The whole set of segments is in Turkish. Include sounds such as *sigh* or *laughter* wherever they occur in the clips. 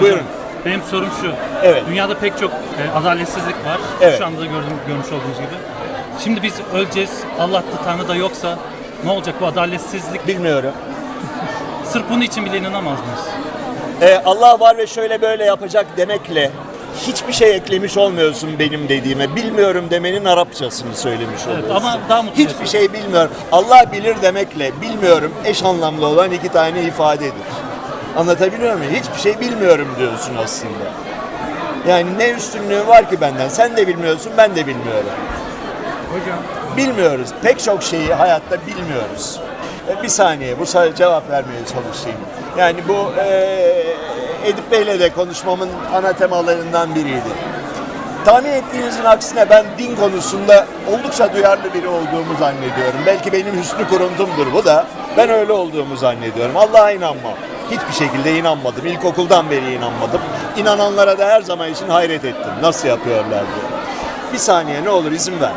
Buyurun. Benim sorum şu. Evet. Dünyada pek çok e, adaletsizlik var. Evet. Şu anda da gördüğüm, görmüş olduğunuz gibi. Şimdi biz öleceğiz. Allah da Tanrı da yoksa ne olacak bu adaletsizlik? Bilmiyorum. *laughs* Sırf bunun için bile inanamaz mıyız? Ee, Allah var ve şöyle böyle yapacak demekle hiçbir şey eklemiş olmuyorsun benim dediğime. Bilmiyorum demenin Arapçasını söylemiş Evet, oluyorsun. ama daha mutlu Hiçbir şey bilmiyorum. Allah bilir demekle bilmiyorum eş anlamlı olan iki tane ifadedir. Anlatabiliyor muyum? Hiçbir şey bilmiyorum diyorsun aslında. Yani ne üstünlüğü var ki benden? Sen de bilmiyorsun, ben de bilmiyorum. Hocam Bilmiyoruz. Pek çok şeyi hayatta bilmiyoruz. E, Bir saniye, bu sa- cevap vermeye çalışayım. Yani bu e, Edip Bey'le de konuşmamın ana temalarından biriydi. Tahmin ettiğinizin aksine ben din konusunda oldukça duyarlı biri olduğumu zannediyorum. Belki benim hüsnü kuruntumdur bu da. Ben öyle olduğumu zannediyorum. Allah'a inanmam. Hiçbir şekilde inanmadım. İlkokuldan beri inanmadım. İnananlara da her zaman için hayret ettim. Nasıl yapıyorlar diye. Bir saniye ne olur izin ver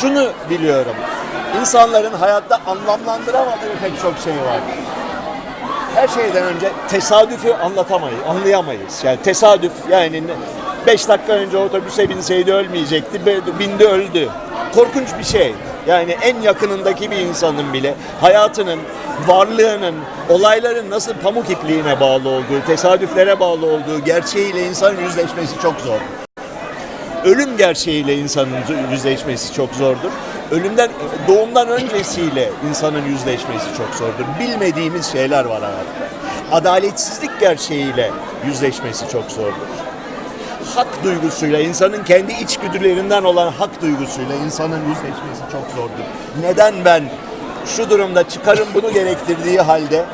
şunu biliyorum. İnsanların hayatta anlamlandıramadığı pek çok şey var. Her şeyden önce tesadüfü anlatamayız, anlayamayız. Yani tesadüf yani 5 dakika önce otobüse binseydi ölmeyecekti, bindi öldü. Korkunç bir şey. Yani en yakınındaki bir insanın bile hayatının, varlığının, olayların nasıl pamuk ipliğine bağlı olduğu, tesadüflere bağlı olduğu gerçeğiyle insanın yüzleşmesi çok zor ölüm gerçeğiyle insanın yüzleşmesi çok zordur. Ölümden doğumdan öncesiyle insanın yüzleşmesi çok zordur. Bilmediğimiz şeyler var hayatta. Adaletsizlik gerçeğiyle yüzleşmesi çok zordur. Hak duygusuyla, insanın kendi içgüdülerinden olan hak duygusuyla insanın yüzleşmesi çok zordur. Neden ben şu durumda çıkarım bunu gerektirdiği halde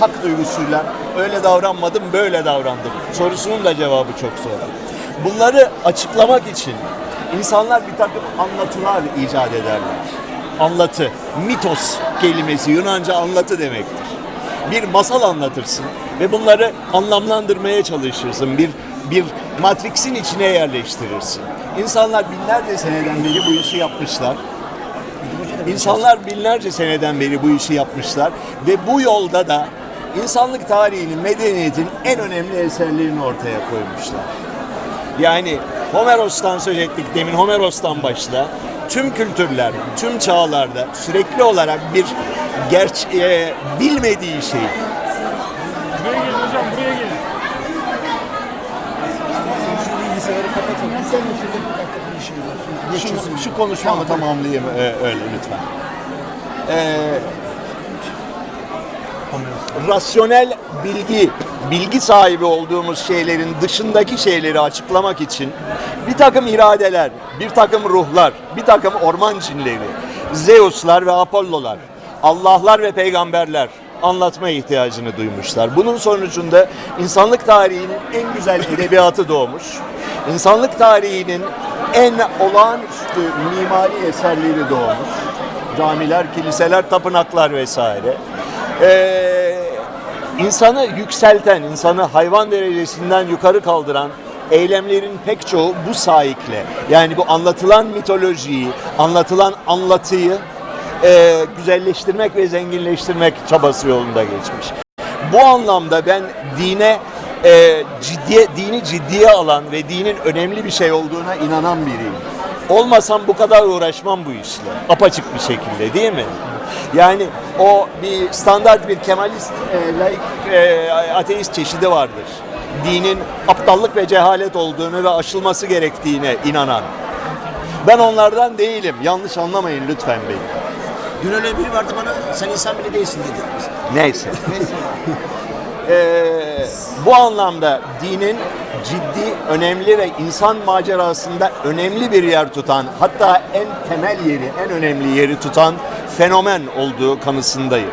hak duygusuyla öyle davranmadım, böyle davrandım sorusunun da cevabı çok zor. Bunları açıklamak için insanlar bir takım anlatılar icat ederler. Anlatı, mitos kelimesi Yunanca anlatı demektir. Bir masal anlatırsın ve bunları anlamlandırmaya çalışırsın. Bir bir matriksin içine yerleştirirsin. İnsanlar binlerce seneden beri bu işi yapmışlar. İnsanlar binlerce seneden beri bu işi yapmışlar ve bu yolda da insanlık tarihinin, medeniyetin en önemli eserlerini ortaya koymuşlar. Yani Homeros'tan söz ettik demin Homeros'tan başla. Tüm kültürler, tüm çağlarda sürekli olarak bir gerç e, bilmediği şey. buraya gelin hocam buraya gelin. Şu bilgisayarı kapatalım. Sen de şurada bir dakika bir var. Geçiyorsun. Şu, şu konuşmamı tamamlayayım e, öyle lütfen. E, rasyonel bilgi, bilgi sahibi olduğumuz şeylerin dışındaki şeyleri açıklamak için bir takım iradeler, bir takım ruhlar, bir takım orman cinleri, Zeus'lar ve Apollo'lar, Allah'lar ve peygamberler anlatma ihtiyacını duymuşlar. Bunun sonucunda insanlık tarihinin en güzel edebiyatı doğmuş. İnsanlık tarihinin en olağanüstü mimari eserleri doğmuş. Camiler, kiliseler, tapınaklar vesaire. Ee, insanı yükselten, insanı hayvan derecesinden yukarı kaldıran eylemlerin pek çoğu bu sahikle. Yani bu anlatılan mitolojiyi, anlatılan anlatıyı e, güzelleştirmek ve zenginleştirmek çabası yolunda geçmiş. Bu anlamda ben dine e, ciddiye, dini ciddiye alan ve dinin önemli bir şey olduğuna inanan biriyim. Olmasam bu kadar uğraşmam bu işle. Apaçık bir şekilde değil mi? Yani o bir standart bir kemalist, e, laik, e, ateist çeşidi vardır. Dinin aptallık ve cehalet olduğunu ve aşılması gerektiğine inanan. Ben onlardan değilim. Yanlış anlamayın lütfen beni. Dün öyle biri vardı bana sen insan bile değilsin dedi. Neyse. Ee, bu anlamda dinin ciddi, önemli ve insan macerasında önemli bir yer tutan, hatta en temel yeri, en önemli yeri tutan fenomen olduğu kanısındayım.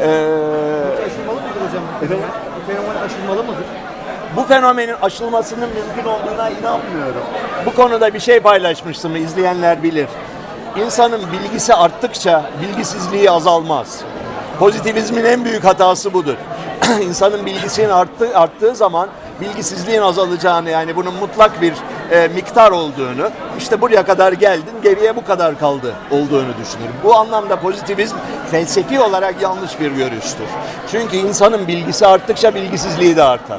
Ee, Aşılmalı mıdır hocam? Efendim? Bu fenomen aşılmalı mıdır? bu fenomenin aşılmasının mümkün olduğuna inanmıyorum. Bu konuda bir şey paylaşmıştım, izleyenler bilir. İnsanın bilgisi arttıkça bilgisizliği azalmaz. Pozitivizmin en büyük hatası budur. *clears throat* İnsanın bilgisinin arttığı, arttığı zaman bilgisizliğin azalacağını yani bunun mutlak bir e, miktar olduğunu işte buraya kadar geldin geriye bu kadar kaldı olduğunu düşünürüm. Bu anlamda pozitivizm felsefi olarak yanlış bir görüştür. Çünkü insanın bilgisi arttıkça bilgisizliği de artar.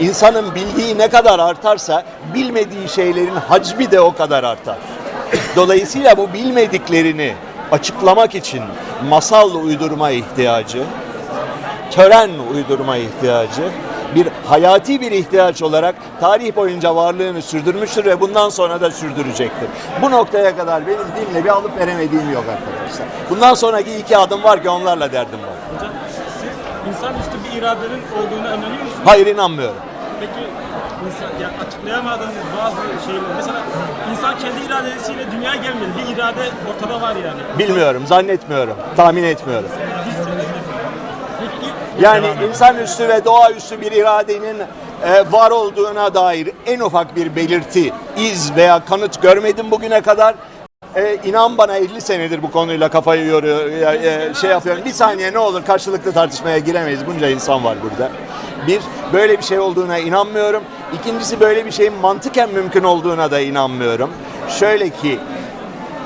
İnsanın bildiği ne kadar artarsa bilmediği şeylerin hacmi de o kadar artar. *clears throat* Dolayısıyla bu bilmediklerini açıklamak için masal uydurma ihtiyacı, tören uydurma ihtiyacı bir hayati bir ihtiyaç olarak tarih boyunca varlığını sürdürmüştür ve bundan sonra da sürdürecektir. Bu noktaya kadar benim dinle bir alıp veremediğim yok arkadaşlar. Bundan sonraki iki adım var ki onlarla derdim var. Hocam siz insanüstü bir iradenin olduğuna inanıyor musunuz? Hayır inanmıyorum. Peki insan, ya açıklayamadığınız bazı şeyler mesela insan kendi iradesiyle dünyaya gelmedi. Bir irade ortada var yani. Bilmiyorum, zannetmiyorum, tahmin etmiyorum. Yani insanüstü ve doğaüstü bir iradenin e, var olduğuna dair en ufak bir belirti, iz veya kanıt görmedim bugüne kadar. E, inan bana 50 senedir bu konuyla kafayı yoruyor, e, şey yapıyorum. Bir saniye ne olur karşılıklı tartışmaya giremeyiz. Bunca insan var burada. Bir, böyle bir şey olduğuna inanmıyorum. İkincisi böyle bir şeyin mantıken mümkün olduğuna da inanmıyorum. Şöyle ki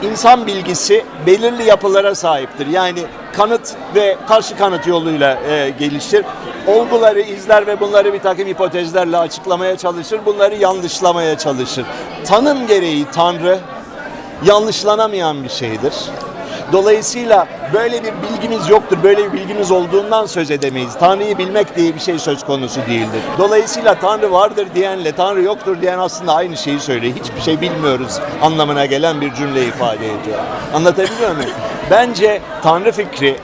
İnsan bilgisi belirli yapılara sahiptir. Yani kanıt ve karşı kanıt yoluyla e, gelişir. Olguları izler ve bunları bir takım hipotezlerle açıklamaya çalışır. Bunları yanlışlamaya çalışır. Tanım gereği Tanrı yanlışlanamayan bir şeydir. Dolayısıyla böyle bir bilgimiz yoktur. Böyle bir bilgimiz olduğundan söz edemeyiz. Tanrı'yı bilmek diye bir şey söz konusu değildir. Dolayısıyla Tanrı vardır diyenle Tanrı yoktur diyen aslında aynı şeyi söylüyor. Hiçbir şey bilmiyoruz anlamına gelen bir cümle ifade ediyor. Anlatabiliyor muyum? Bence Tanrı fikri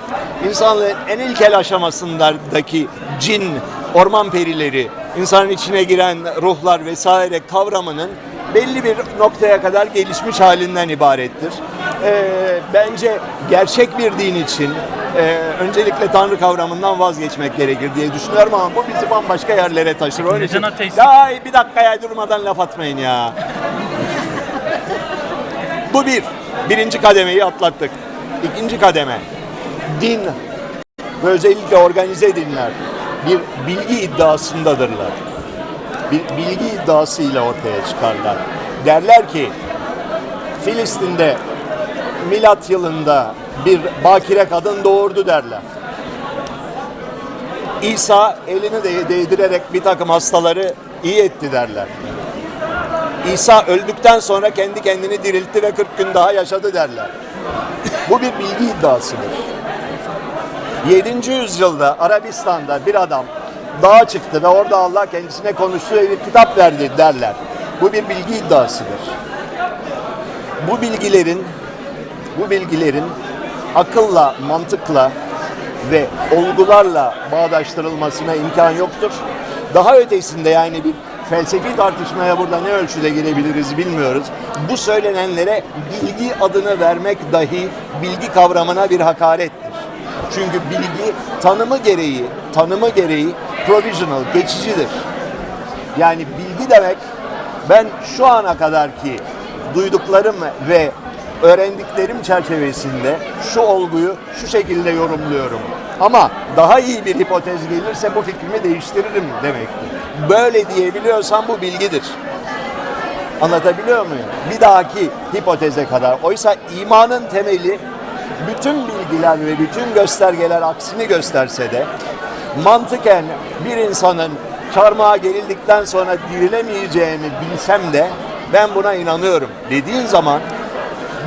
insanlığın en ilkel aşamasındaki cin, orman perileri, insanın içine giren ruhlar vesaire kavramının belli bir noktaya kadar gelişmiş halinden ibarettir. Ee, bence gerçek bir din için e, öncelikle Tanrı kavramından vazgeçmek gerekir diye düşünüyorum ama bu bizi bambaşka yerlere taşır. Onun Neden için, ateist? ya bir dakika ya durmadan laf atmayın ya. bu bir. Birinci kademeyi atlattık. İkinci kademe. Din ve özellikle organize dinler bir bilgi iddiasındadırlar bir bilgi iddiasıyla ortaya çıkarlar. Derler ki Filistin'de milat yılında bir bakire kadın doğurdu derler. İsa elini de değdirerek bir takım hastaları iyi etti derler. İsa öldükten sonra kendi kendini diriltti ve 40 gün daha yaşadı derler. Bu bir bilgi iddiasıdır. 7. yüzyılda Arabistan'da bir adam dağa çıktı ve orada Allah kendisine konuştu ve bir kitap verdi derler. Bu bir bilgi iddiasıdır. Bu bilgilerin bu bilgilerin akılla, mantıkla ve olgularla bağdaştırılmasına imkan yoktur. Daha ötesinde yani bir felsefi tartışmaya burada ne ölçüde girebiliriz bilmiyoruz. Bu söylenenlere bilgi adını vermek dahi bilgi kavramına bir hakarettir. Çünkü bilgi tanımı gereği, tanımı gereği provisional, geçicidir. Yani bilgi demek ben şu ana kadar ki duyduklarım ve öğrendiklerim çerçevesinde şu olguyu şu şekilde yorumluyorum. Ama daha iyi bir hipotez gelirse bu fikrimi değiştiririm demektir. Böyle diyebiliyorsam bu bilgidir. Anlatabiliyor muyum? Bir dahaki hipoteze kadar. Oysa imanın temeli bütün bilgiler ve bütün göstergeler aksini gösterse de mantıken bir insanın çarmıha gerildikten sonra dirilemeyeceğini bilsem de ben buna inanıyorum dediğin zaman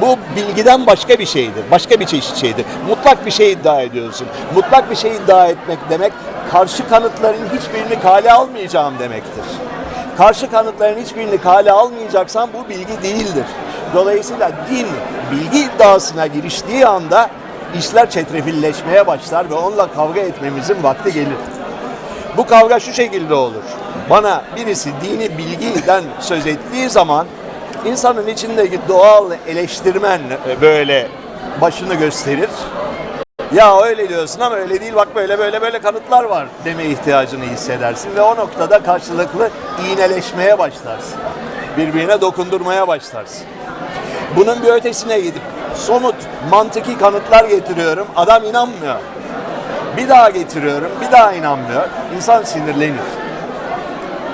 bu bilgiden başka bir şeydir. Başka bir çeşit şeydir. Mutlak bir şey iddia ediyorsun. Mutlak bir şey iddia etmek demek karşı kanıtların hiçbirini kale almayacağım demektir. Karşı kanıtların hiçbirini kale almayacaksan bu bilgi değildir. Dolayısıyla din bilgi iddiasına giriştiği anda işler çetrefilleşmeye başlar ve onunla kavga etmemizin vakti gelir. Bu kavga şu şekilde olur. Bana birisi dini bilgiden söz ettiği zaman insanın içindeki doğal eleştirmen böyle başını gösterir. Ya öyle diyorsun ama öyle değil bak böyle böyle böyle kanıtlar var deme ihtiyacını hissedersin ve o noktada karşılıklı iğneleşmeye başlarsın. Birbirine dokundurmaya başlarsın. Bunun bir ötesine gidip somut mantıki kanıtlar getiriyorum. Adam inanmıyor. Bir daha getiriyorum, bir daha inanmıyor. İnsan sinirlenir.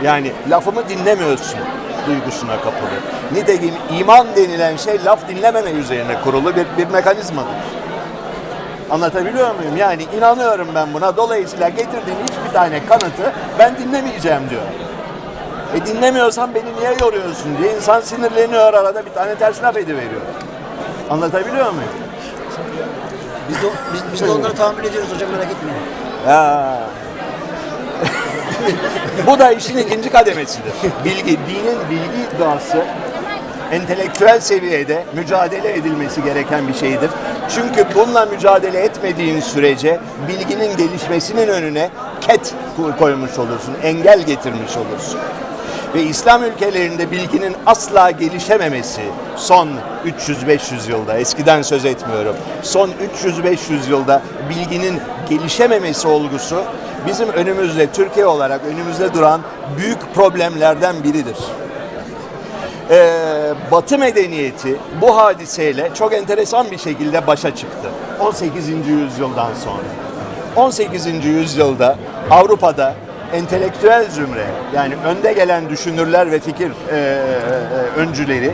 Yani lafımı dinlemiyorsun duygusuna kapılı. Nitekim iman denilen şey laf dinlememe üzerine kurulu bir, bir mekanizmadır. Anlatabiliyor muyum? Yani inanıyorum ben buna. Dolayısıyla getirdiğin hiçbir tane kanıtı ben dinlemeyeceğim diyor. E dinlemiyorsan beni niye yoruyorsun diye insan sinirleniyor arada bir tane ters laf ediveriyor. Anlatabiliyor muyum? Biz de, biz, biz de onları tahammül ediyoruz hocam merak etmeyin. Ya. Bu da işin ikinci kademesidir. Bilgi, dinin bilgi iddiası entelektüel seviyede mücadele edilmesi gereken bir şeydir. Çünkü bununla mücadele etmediğin sürece bilginin gelişmesinin önüne ket koymuş olursun, engel getirmiş olursun. Ve İslam ülkelerinde bilginin asla gelişememesi son 300-500 yılda, eskiden söz etmiyorum, son 300-500 yılda bilginin gelişememesi olgusu bizim önümüzde, Türkiye olarak önümüzde duran büyük problemlerden biridir. Ee, Batı medeniyeti bu hadiseyle çok enteresan bir şekilde başa çıktı. 18. yüzyıldan sonra. 18. yüzyılda Avrupa'da entelektüel zümre yani önde gelen düşünürler ve fikir e, e, öncüleri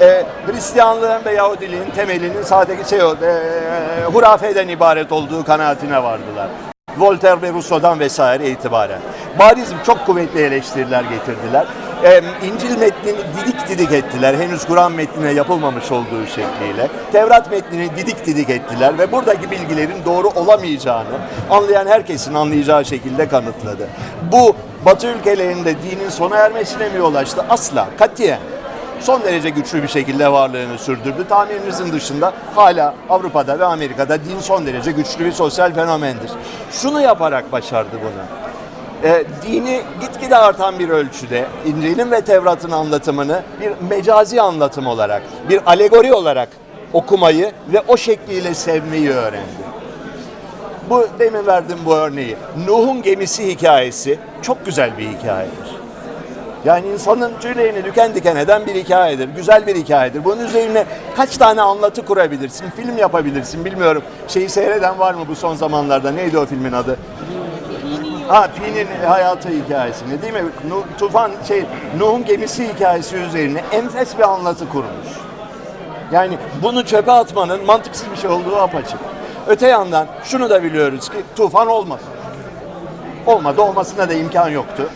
e, Hristiyanlığın ve Yahudiliğin temelinin sadece şey, o, e, hurafeden ibaret olduğu kanaatine vardılar. Voltaire ve Rousseau'dan vesaire itibaren. Bariz çok kuvvetli eleştiriler getirdiler. Ee, İncil metnini didik didik ettiler. Henüz Kur'an metnine yapılmamış olduğu şekliyle. Tevrat metnini didik didik ettiler ve buradaki bilgilerin doğru olamayacağını anlayan herkesin anlayacağı şekilde kanıtladı. Bu Batı ülkelerinde dinin sona ermesine mi yol açtı? Asla, katiyen son derece güçlü bir şekilde varlığını sürdürdü. Tahmininizin dışında hala Avrupa'da ve Amerika'da din son derece güçlü bir sosyal fenomendir. Şunu yaparak başardı bunu. E, dini gitgide artan bir ölçüde İncil'in ve Tevrat'ın anlatımını bir mecazi anlatım olarak, bir alegori olarak okumayı ve o şekliyle sevmeyi öğrendi. Bu demin verdim bu örneği. Nuh'un gemisi hikayesi çok güzel bir hikayedir. Yani insanın tüylerini diken diken eden bir hikayedir. Güzel bir hikayedir. Bunun üzerine kaç tane anlatı kurabilirsin, film yapabilirsin bilmiyorum. Şeyi seyreden var mı bu son zamanlarda? Neydi o filmin adı? Ha Pi'nin hayatı hikayesini değil mi? Nu- Tufan şey Nuh'un gemisi hikayesi üzerine enfes bir anlatı kurmuş. Yani bunu çöpe atmanın mantıksız bir şey olduğu apaçık. Öte yandan şunu da biliyoruz ki tufan olmadı. Olmadı, olmasına da imkan yoktu.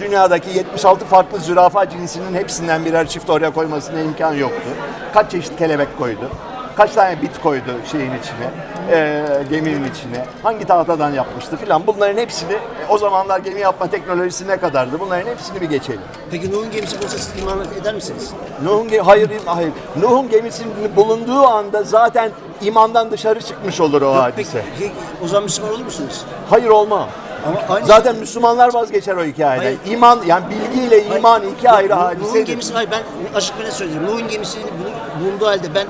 Dünyadaki 76 farklı zürafa cinsinin hepsinden birer çift oraya koymasına imkan yoktu. Kaç çeşit kelebek koydu? Kaç tane bit koydu şeyin içine, eee, geminin içine? Hangi tahtadan yapmıştı filan? Bunların hepsini, o zamanlar gemi yapma teknolojisi ne kadardı? Bunların hepsini bir geçelim. Peki Nuh'un gemisi bulsa siz iman eder misiniz? Nuh'un ge- hayır hayır. Nuh'un gemisinin bulunduğu anda zaten imandan dışarı çıkmış olur o hadise. Peki o zaman Müslüman olur musunuz? Hayır olmam. Ama aynı Zaten Müslümanlar vazgeçer o hikayeden. Hayır. İman yani bilgiyle iman iki ayrı Nuh- Nuh'un hadisedir. gemisi, hayır ben açık ve net söyleyeyim. Nuh'un gemisini bul- bulunduğu halde ben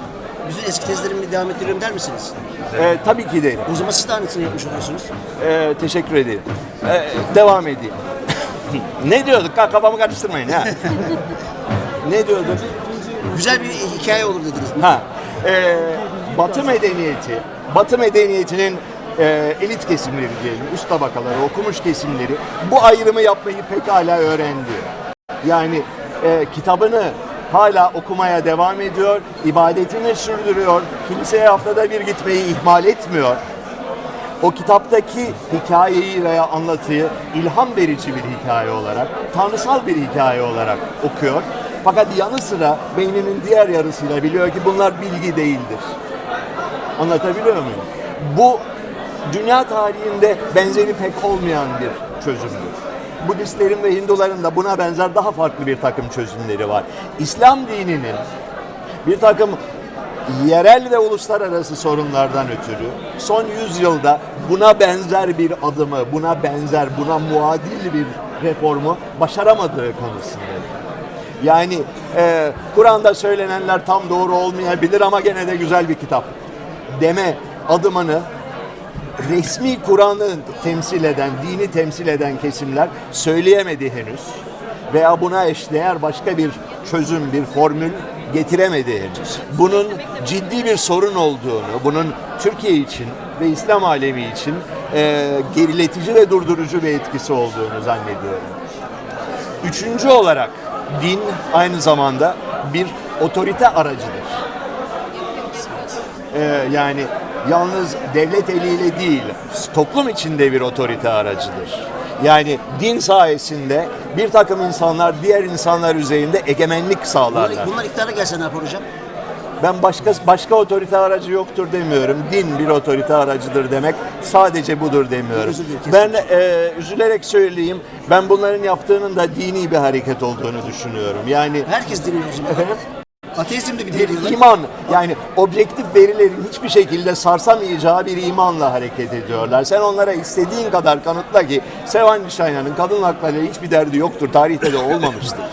bütün eski tezlerimi devam ettiriyorum der misiniz? Ee, tabii ki derim. O zaman siz de aynısını yapmış oluyorsunuz. Ee, teşekkür ederim. Ee, devam edeyim. *laughs* ne diyorduk? Ha, kafamı karıştırmayın ha. *laughs* ne diyorduk? Güzel bir hikaye olur dediniz. Ha, e, Batı medeniyeti, Batı medeniyetinin e, elit kesimleri diyelim, üst tabakaları, okumuş kesimleri bu ayrımı yapmayı pekala öğrendi. Yani e, kitabını hala okumaya devam ediyor, ibadetini sürdürüyor, kiliseye haftada bir gitmeyi ihmal etmiyor. O kitaptaki hikayeyi veya anlatıyı ilham verici bir hikaye olarak, tanrısal bir hikaye olarak okuyor. Fakat yanı sıra beyninin diğer yarısıyla biliyor ki bunlar bilgi değildir. Anlatabiliyor muyum? Bu dünya tarihinde benzeri pek olmayan bir çözümdür. Budistlerin ve Hinduların da buna benzer daha farklı bir takım çözümleri var. İslam dininin bir takım yerel ve uluslararası sorunlardan ötürü son yüzyılda buna benzer bir adımı, buna benzer, buna muadil bir reformu başaramadığı konusundayım. Yani e, Kur'an'da söylenenler tam doğru olmayabilir ama gene de güzel bir kitap deme adımını resmi Kur'an'ı temsil eden, dini temsil eden kesimler söyleyemedi henüz. Veya buna eşdeğer başka bir çözüm, bir formül getiremedi henüz. Bunun ciddi bir sorun olduğunu, bunun Türkiye için ve İslam alemi için e, geriletici ve durdurucu bir etkisi olduğunu zannediyorum. Üçüncü olarak din aynı zamanda bir otorite aracıdır. Ee, yani yalnız devlet eliyle değil, toplum içinde bir otorite aracıdır. Yani din sayesinde bir takım insanlar diğer insanlar üzerinde egemenlik Bunlar, sağlarlar. bunlar iktidara gelse ne yapar hocam? Ben başka başka otorite aracı yoktur demiyorum. Din bir otorite aracıdır demek sadece budur demiyorum. Ben e, üzülerek söyleyeyim. Ben bunların yaptığının da dini bir hareket olduğunu düşünüyorum. Yani Herkes zaman. efendim Ateizm de bir din diyorlar. iman yani objektif verilerin hiçbir şekilde sarsamayacağı bir imanla hareket ediyorlar. Sen onlara istediğin kadar kanıtla ki Sevan Nişanyan'ın kadın haklarıyla hiçbir derdi yoktur. Tarihte de olmamıştır.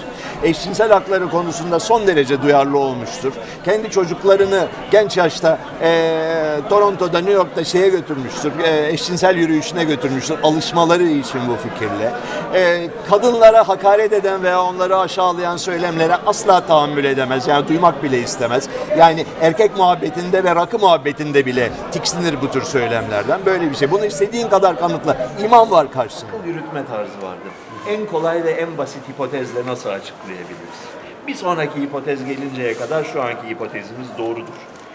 Eşcinsel hakları konusunda son derece duyarlı olmuştur. Kendi çocuklarını genç yaşta eee, Toronto'da, New York'ta şeye götürmüştür. eee, eşcinsel yürüyüşüne götürmüştür. Alışmaları için bu fikirle. Eee, kadınlara hakaret eden veya onları aşağılayan söylemlere asla tahammül edemez. Yani duymak bile istemez. Yani erkek muhabbetinde ve rakı muhabbetinde bile tiksinir bu tür söylemlerden. Böyle bir şey. Bunu istediğin kadar kanıtla. İman var karşısında. Yürütme tarzı vardır. En kolay ve en basit hipotezle nasıl açıklayabiliriz? Bir sonraki hipotez gelinceye kadar şu anki hipotezimiz doğrudur.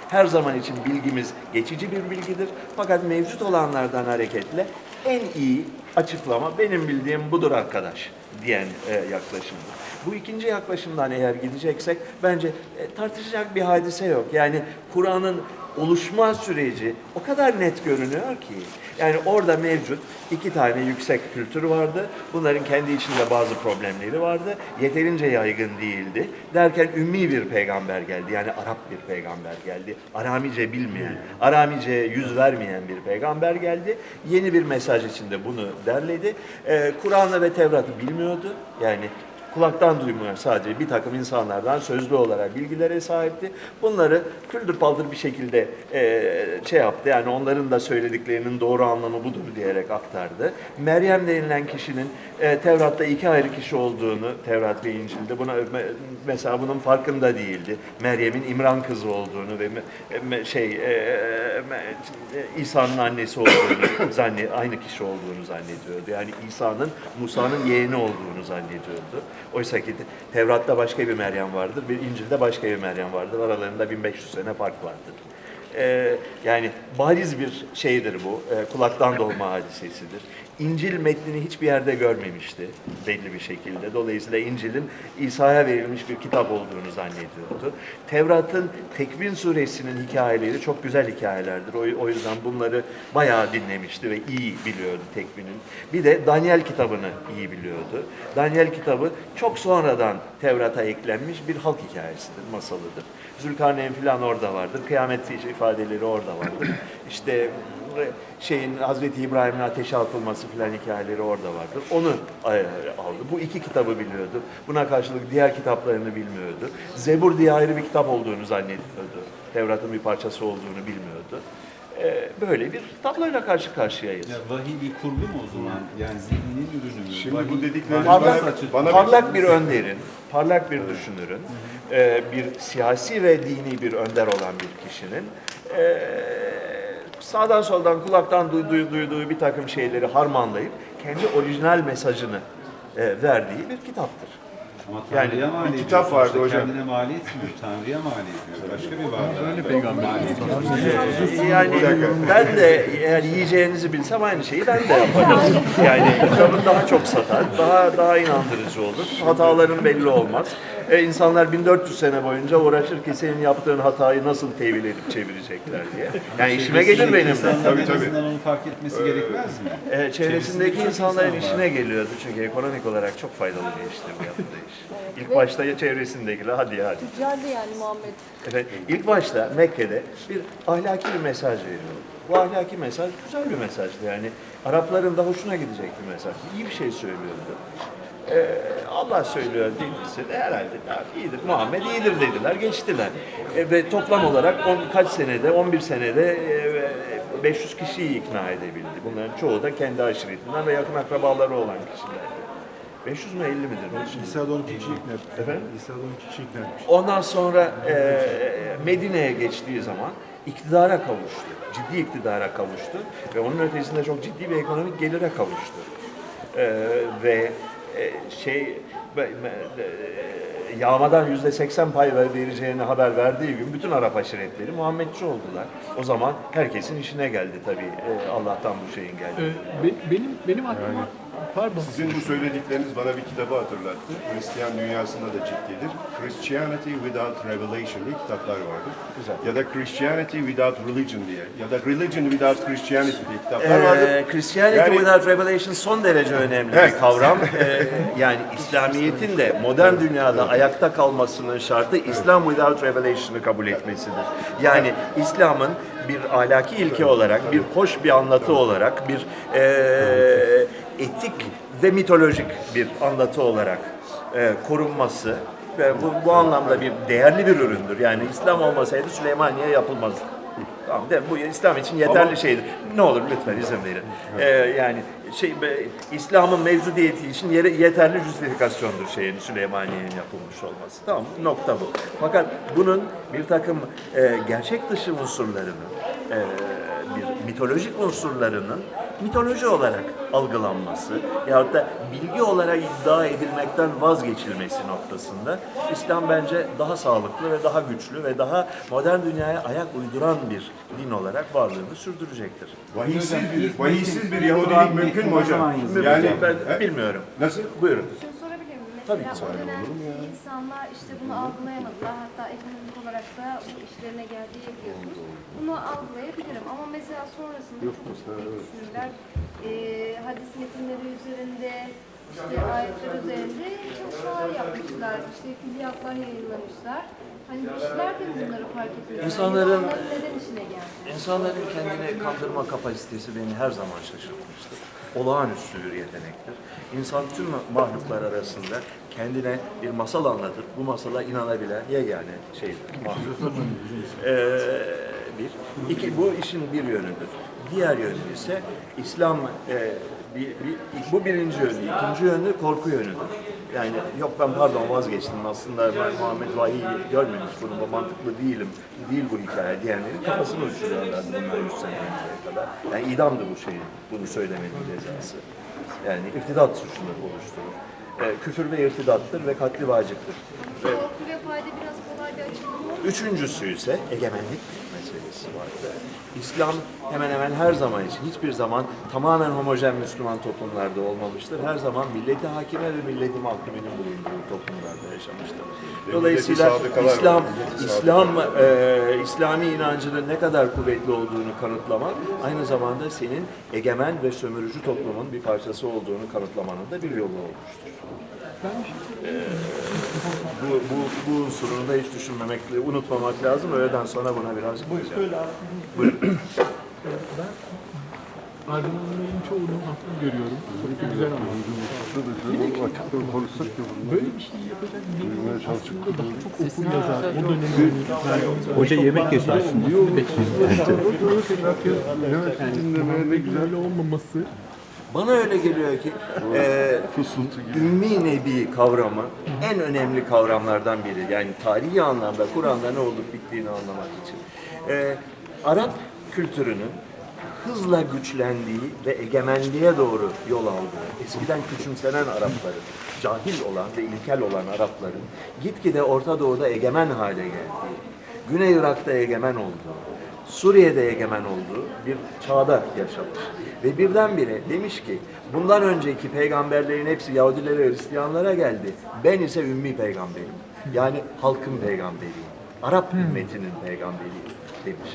Her zaman için bilgimiz geçici bir bilgidir. Fakat mevcut olanlardan hareketle en iyi açıklama benim bildiğim budur arkadaş diyen e, yaklaşımdır. Bu ikinci yaklaşımdan eğer gideceksek bence e, tartışacak bir hadise yok. Yani Kur'an'ın oluşma süreci o kadar net görünüyor ki. Yani orada mevcut iki tane yüksek kültür vardı. Bunların kendi içinde bazı problemleri vardı. Yeterince yaygın değildi. Derken ümmi bir peygamber geldi. Yani Arap bir peygamber geldi. Aramice bilmeyen, Aramice yüz vermeyen bir peygamber geldi. Yeni bir mesaj içinde bunu derledi. Ee, Kur'an'ı ve Tevrat'ı bilmiyordu. Yani kulaktan duymayan sadece bir takım insanlardan sözlü olarak bilgilere sahipti. Bunları küldür paldır bir şekilde eee, şey yaptı. Yani onların da söylediklerinin doğru anlamı budur diyerek aktardı. Meryem denilen kişinin eee, Tevrat'ta iki ayrı kişi olduğunu, Tevrat ve İncil'de buna me- mesela bunun farkında değildi. Meryem'in İmran kızı olduğunu ve me- şey eee, me- İsa'nın annesi olduğunu *coughs* zannet aynı kişi olduğunu zannediyordu. Yani İsa'nın Musa'nın yeğeni olduğunu zannediyordu. Oysa ki Tevrat'ta başka bir Meryem vardır, bir İncil'de başka bir Meryem vardır. Aralarında 1500 sene fark vardır. Ee, yani bariz bir şeydir bu, e, kulaktan dolma hadisesidir. İncil metnini hiçbir yerde görmemişti belli bir şekilde. Dolayısıyla İncil'in İsa'ya verilmiş bir kitap olduğunu zannediyordu. Tevrat'ın Tekvin suresinin hikayeleri çok güzel hikayelerdir. O, yüzden bunları bayağı dinlemişti ve iyi biliyordu Tekvin'in. Bir de Daniel kitabını iyi biliyordu. Daniel kitabı çok sonradan Tevrat'a eklenmiş bir halk hikayesidir, masalıdır. Zülkarneyn falan orada vardır. Kıyamet ifadeleri orada vardır. İşte şeyin Hazreti İbrahim'in ateşe atılması filan hikayeleri orada vardır. Onu e, aldı. Bu iki kitabı biliyordu. Buna karşılık diğer kitaplarını bilmiyordu. Zebur diye ayrı bir kitap olduğunu zannediyordu. Tevrat'ın bir parçası olduğunu bilmiyordu. E, Böyle bir tabloyla karşı karşıyayız. Ya vahiy bir kurgu mu o zaman? Yani zihninin ürünü mü? Şimdi Vahiy- bu dedikleriniz Parlak, bana- parlak bir önderin, parlak bir düşünürün, e, bir siyasi ve dini bir önder olan bir kişinin e, sağdan soldan kulaktan duyduğu, duyduğu bir takım şeyleri harmanlayıp kendi orijinal mesajını e, verdiği bir kitaptır. Ama Yani mal ediyor. kitap vardı Sonuçta hocam. Kendine mal etmiyor. Tanrı'ya mal ediyor. Başka bir varlığa. Öyle peygamber. Yani ben de eğer yiyeceğinizi bilsem aynı şeyi ben de yaparım. *laughs* Yani kitabın daha çok satar, daha daha inandırıcı olur. Hataların belli olmaz. E, insanlar 1400 sene boyunca uğraşır ki senin yaptığın hatayı nasıl tevil edip çevirecekler diye. Yani işime gelir benim Tabii, tabii. onu fark etmesi gerekmez mi? E, çevresindeki insanların işine geliyordu çünkü ekonomik olarak çok faydalı bir iştir bu yaptığı iş. İlk başta ya çevresindekiler hadi ya hadi. Tüccardı yani Muhammed. Efendim, ilk başta Mekke'de bir ahlaki bir mesaj veriyordu. Bu ahlaki mesaj güzel bir mesajdı yani. Arapların da hoşuna gidecek bir mesaj. İyi bir şey söylüyordu. Ee, Allah söylüyor dinlisi de herhalde ya iyidir, Muhammed iyidir dediler, geçtiler. E, ve toplam olarak on, kaç senede, 11 senede e, 500 kişiyi ikna edebildi. Bunların çoğu da kendi aşiretinden ve yakın akrabaları olan kişilerdi. 500 mü 50 midir? İsa'da 12 kişi ikna etmiş. Efendim? İsa'da 12 kişi ikna etmiş. Ondan sonra e, Medine'ye geçtiği zaman iktidara kavuştu. Ciddi iktidara kavuştu ve onun ötesinde çok ciddi bir ekonomik gelire kavuştu. E, ve e, şey ve- ve- e, yağmadan yüzde seksen pay ver- vereceğini haber verdiği gün bütün Arap aşiretleri Muhammedçi oldular. O zaman herkesin işine geldi tabii. E, Allah'tan bu şeyin geldi. Ee, be- benim benim aklıma pardon. Sizin bu söyledikleriniz bana bir kitabı hatırlattı. Hristiyan dünyasında da ciddidir. Christianity Without Revelation diye kitaplar vardır. Ya da Christianity Without Religion diye. Ya da Religion Without Christianity diye kitaplar vardır. Ee, Christianity Yani- without revelation son derece önemli Evet. bir kavram. *laughs* Ee, yani İslamiyet'in de modern dünyada ayakta kalmasının şartı İslam without revelation'ı kabul etmesidir. Yani İslam'ın bir ahlaki ilke olarak, bir hoş bir anlatı olarak, bir eee, etik ve mitolojik bir anlatı olarak eee, korunması ve bu, bu anlamda bir değerli bir üründür. Yani İslam olmasaydı Süleymaniye yapılmazdı. Tamam, de, bu İslam için yeterli şeydir. Ne olur lütfen izin verin. Ee, yani şey İslam'ın mevcudiyeti için yere, yeterli justifikasyon şeyin Süleymaniye'nin yapılmış olması. Tamam nokta bu. Fakat bunun bir takım e, gerçek dışı unsurlarının, e, bir mitolojik unsurlarının mitoloji olarak algılanması yahut da bilgi olarak iddia edilmekten vazgeçilmesi noktasında İslam bence daha sağlıklı ve daha güçlü ve daha modern dünyaya ayak uyduran bir din olarak varlığını sürdürecektir. Vahiysiz bir, vahiysiz bir Yahudilik mümkün mü hocam? Yani ben he? bilmiyorum. Nasıl? Buyurun. Tabii Mesela ki. o dönem insanlar işte bunu algılayamadılar. Hatta ekonomik olarak da bu işlerine geldiği biliyorsunuz. Bunu algılayabilirim ama mesela sonrasında çok ciddi düşünürler. Ee, hadis metinleri üzerinde, işte ayetler üzerinde çalışmalar yapmışlar. İşte külliyatlar yayınlamışlar. Hani kişiler de bunları fark etmiyor. İnsanların- Yani neden işine geldi? İnsanların kendini kandırma kapasitesi beni her zaman şaşırtmıştır. Olağanüstü bir yetenektir. İnsan tüm mahluklar arasında kendine bir masal anlatıp bu masala inanabilen yegane şeydir. mahluk. Ee, bir. İki, bu işin bir yönüdür. Diğer yönü ise İslam e, bir, bir, bu birinci yönü. İkinci yönü korku yönüdür. Yani yok ben pardon vazgeçtim aslında ben Muhammed Vahiy görmemiş bunu bu mantıklı değilim değil bu hikaye diyenlerin kafasını uçuruyorlar bundan 100 sene önceye kadar. Yani idamdı bu şeyin bunu söylemenin cezası. Yani irtidat suçunu oluşturur. E, küfür ve irtidattır ve katli vaciptir. Ve. Üçüncüsü ise egemenlik meselesi var. İslam hemen hemen her zaman için hiçbir zaman tamamen homojen Müslüman toplumlarda olmamıştır. Her zaman milleti hakime ve milleti mahkumenin bulunduğu toplumlarda yaşamıştır. Dolayısıyla İslam, İslam, e, İslami inancının ne kadar kuvvetli olduğunu kanıtlamak aynı zamanda senin egemen ve sömürücü toplumun bir parçası olduğunu kanıtlamanın da bir yolu olmuştur. Bu, bu, bu unsurunu da hiç düşünmemek, unutmamak lazım. Öğleden sonra buna biraz bakacağım. Argümanların çoğunun hakkını görüyorum. Çok güzel ama. Böyle bir şey yapacak biri aslında daha çok okur yazar. O dönemin Hoca yemek kesiyor aslında. yani güzel olmaması Bana öyle geliyor ki e, ümmi nebi kavramı en önemli kavramlardan biri. Yani tarihi anlamda Kur'an'da ne olup bittiğini anlamak için. E, Arap kültürünün hızla güçlendiği ve egemenliğe doğru yol aldığı, eskiden küçümsenen Arapların, cahil olan ve ilkel olan Arapların gitgide Orta Doğu'da egemen hale geldiği, Güney Irak'ta egemen olduğu, Suriye'de egemen olduğu bir çağda yaşamış. Ve birdenbire demiş ki bundan önceki peygamberlerin hepsi Yahudilere, Hristiyanlara geldi. Ben ise ümmi peygamberim. Yani halkın peygamberiyim. Arap ümmetinin peygamberiyim demiş.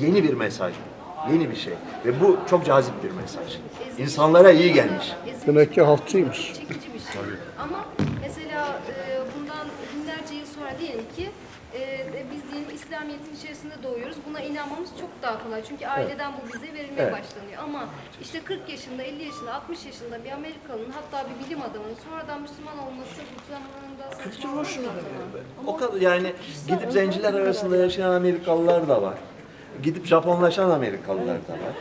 Yeni bir mesaj bu. Yeni bir şey. Ve bu çok cazip bir mesaj. İnsanlara iyi gelmiş. Demek ki halkçıymış. Çekici bir şey. Ama mesela e, bundan binlerce yıl sonra diyelim ki e, biz diyelim İslamiyet'in içerisinde doğuyoruz. Buna inanmamız çok daha kolay. Çünkü aileden bu bize verilmeye Evet. başlanıyor. Ama işte 40 yaşında, 50 yaşında, 60 yaşında bir Amerikalı'nın hatta bir bilim adamının sonradan Müslüman olması bu zamanında Kültür saçma hoşuna gidiyor be. O kadar yani gidip zenciler arasında yaşayan Amerikalılar da var. Gidip Japonlaşan Amerikalılar da var.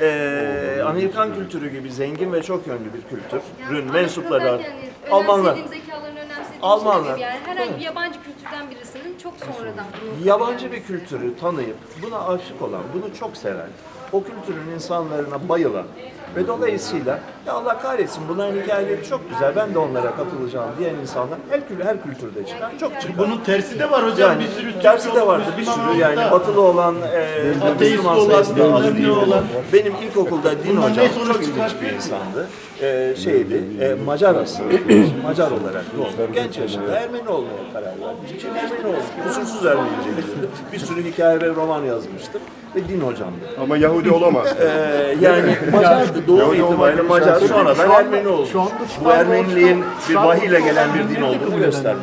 Ee, Amerikan kültürü gibi zengin ve çok yönlü bir kültürün mensupları yani Almanlar. Almanlar. yani herhangi bir yabancı kültürden birisinin çok sonradan bunu Yabancı bir kültürü tanıyıp buna aşık olan, bunu çok seven o kültürün insanlarına bayılan ve dolayısıyla ya Allah kahretsin bunların hikayeleri çok güzel ben de onlara katılacağım diyen insanlar her, kül- her kültürde çıkar. Çok çıkar. Bunun tersi de var hocam. Yani bir sürü Türk tersi de vardı bir sürü yani da batılı olan e, Ateist Müslüman olan, sayısı da az bilmem ne değil. olan. Benim ilkokulda din hocam çok ilginç bir insandı. E, şeydi e, Macar aslında. *clears throat* Macar olarak doğdu. Genç yaşında Ermeni olmaya karar vermiş. Şimdi Ermeni oldu. Kusursuz Ermenice. Bir sürü hikaye ve roman yazmıştım. Ve din hocamdı. Ama Yahudi olamaz. Ee, yani Macar'dı doğum Yahudi itibariyle Macar sonradan Ermeni oldu. şu anda Bu Ermeniliğin bir vahiyle gelen bir din olduğunu kabul göstermek.